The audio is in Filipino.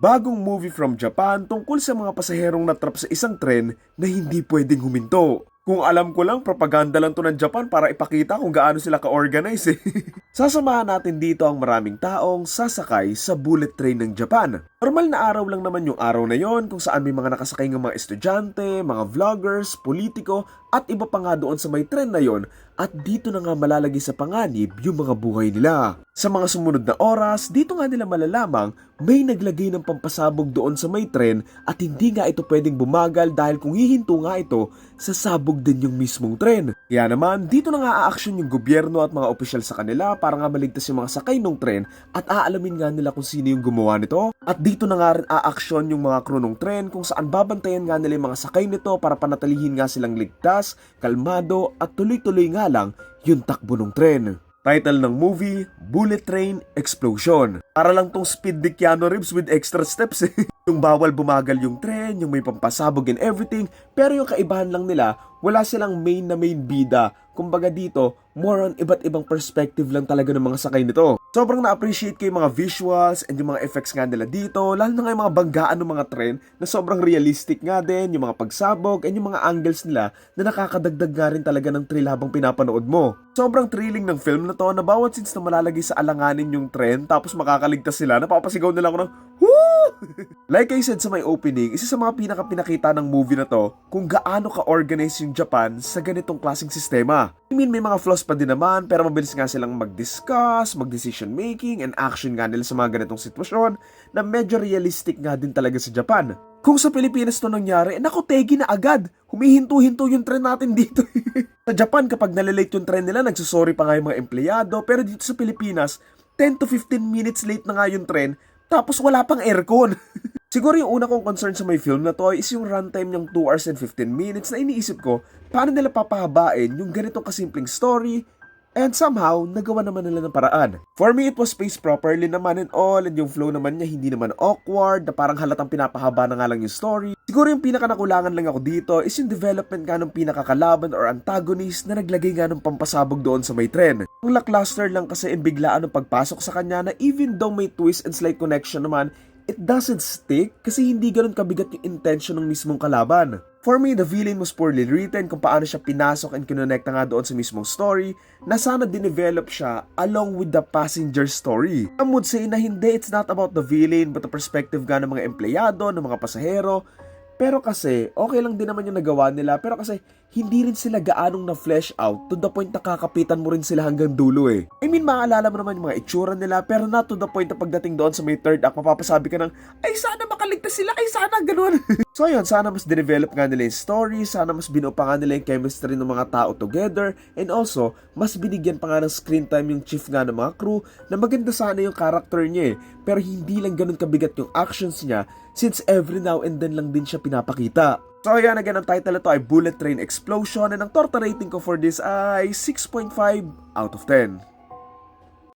bagong movie from Japan tungkol sa mga pasaherong natrap sa isang tren na hindi pwedeng huminto. Kung alam ko lang, propaganda lang to ng Japan para ipakita kung gaano sila ka-organize eh. Sasamahan natin dito ang maraming taong sasakay sa bullet train ng Japan. Normal na araw lang naman yung araw na yon kung saan may mga nakasakay ng mga estudyante, mga vloggers, politiko at iba pa nga doon sa may tren na yon at dito na nga malalagay sa panganib yung mga buhay nila. Sa mga sumunod na oras, dito nga nila malalamang may naglagay ng pampasabog doon sa may tren at hindi nga ito pwedeng bumagal dahil kung hihinto nga ito, sasabog din yung mismong tren. Kaya naman, dito na nga aaksyon yung gobyerno at mga opisyal sa kanila para nga maligtas yung mga sakay ng tren at aalamin nga nila kung sino yung gumawa nito. At dito na nga rin aaksyon yung mga crew ng tren kung saan babantayan nga nila yung mga sakay nito para panatilihin nga silang ligtas, kalmado at tuloy-tuloy nga lang yung takbo ng tren. Title ng movie, Bullet Train Explosion. Para lang tong speed di Keanu Reeves with extra steps eh. yung bawal bumagal yung tren, yung may pampasabog and everything, pero yung kaibahan lang nila, wala silang main na main bida. Kumbaga dito, more on iba't ibang perspective lang talaga ng mga sakay nito. Sobrang na-appreciate ko yung mga visuals and yung mga effects nga nila dito, lalo na nga yung mga banggaan ng mga tren na sobrang realistic nga din, yung mga pagsabog and yung mga angles nila na nakakadagdag nga rin talaga ng thrill habang pinapanood mo. Sobrang thrilling ng film na to na bawat scenes na malalagay sa alanganin yung tren tapos makakaligtas sila, napapasigaw nila ako ng Woo! like I said sa my opening, isa sa mga pinaka-pinakita ng movie na to kung gaano ka-organize yung Japan sa ganitong klaseng sistema. I mean, may mga flaws pa din naman pero mabilis nga silang mag-discuss, mag-decision making, and action nga nila sa mga ganitong sitwasyon na medyo realistic nga din talaga sa Japan. Kung sa Pilipinas to nangyari, eh, naku, tegi na agad. Humihinto-hinto yung tren natin dito. sa Japan, kapag nalilate yung tren nila, nagsusorry pa nga yung mga empleyado. Pero dito sa Pilipinas, 10 to 15 minutes late na nga yung tren, tapos wala pang aircon. Siguro yung una kong concern sa may film na to is yung runtime niyang 2 hours and 15 minutes na iniisip ko, paano nila papahabain yung ganitong kasimpleng story And somehow, nagawa naman nila ng paraan. For me, it was spaced properly naman and all, and yung flow naman niya hindi naman awkward, na parang halatang pinapahaba na nga lang yung story. Siguro yung pinaka nakulangan lang ako dito is yung development nga ng pinakakalaban or antagonist na naglagay nga ng pampasabog doon sa may tren. Ang lackluster lang kasi and biglaan ng pagpasok sa kanya na even though may twist and slight connection naman, it doesn't stick kasi hindi ganun kabigat yung intention ng mismong kalaban. For me, the villain was poorly written kung paano siya pinasok and kinonekta nga doon sa mismong story na sana dinevelop siya along with the passenger story. I would say na hindi, it's not about the villain but the perspective nga ng mga empleyado, ng mga pasahero, pero kasi, okay lang din naman yung nagawa nila. Pero kasi, hindi rin sila gaanong na-flesh out to the point na kakapitan mo rin sila hanggang dulo eh. I mean, maalala mo naman yung mga itsura nila, pero not to the point na pagdating doon sa may third act, mapapasabi ka ng, ay sana makaligtas sila, ay sana ganun. so ayun, sana mas develop nga nila yung story, sana mas binuo pa nga nila yung chemistry ng mga tao together, and also, mas binigyan pa nga ng screen time yung chief nga ng mga crew, na maganda sana yung character niya eh, pero hindi lang ganun kabigat yung actions niya, since every now and then lang din siya pinapakita. So ayan, again, ang title ito ay Bullet Train Explosion and ang torta rating ko for this ay 6.5 out of 10.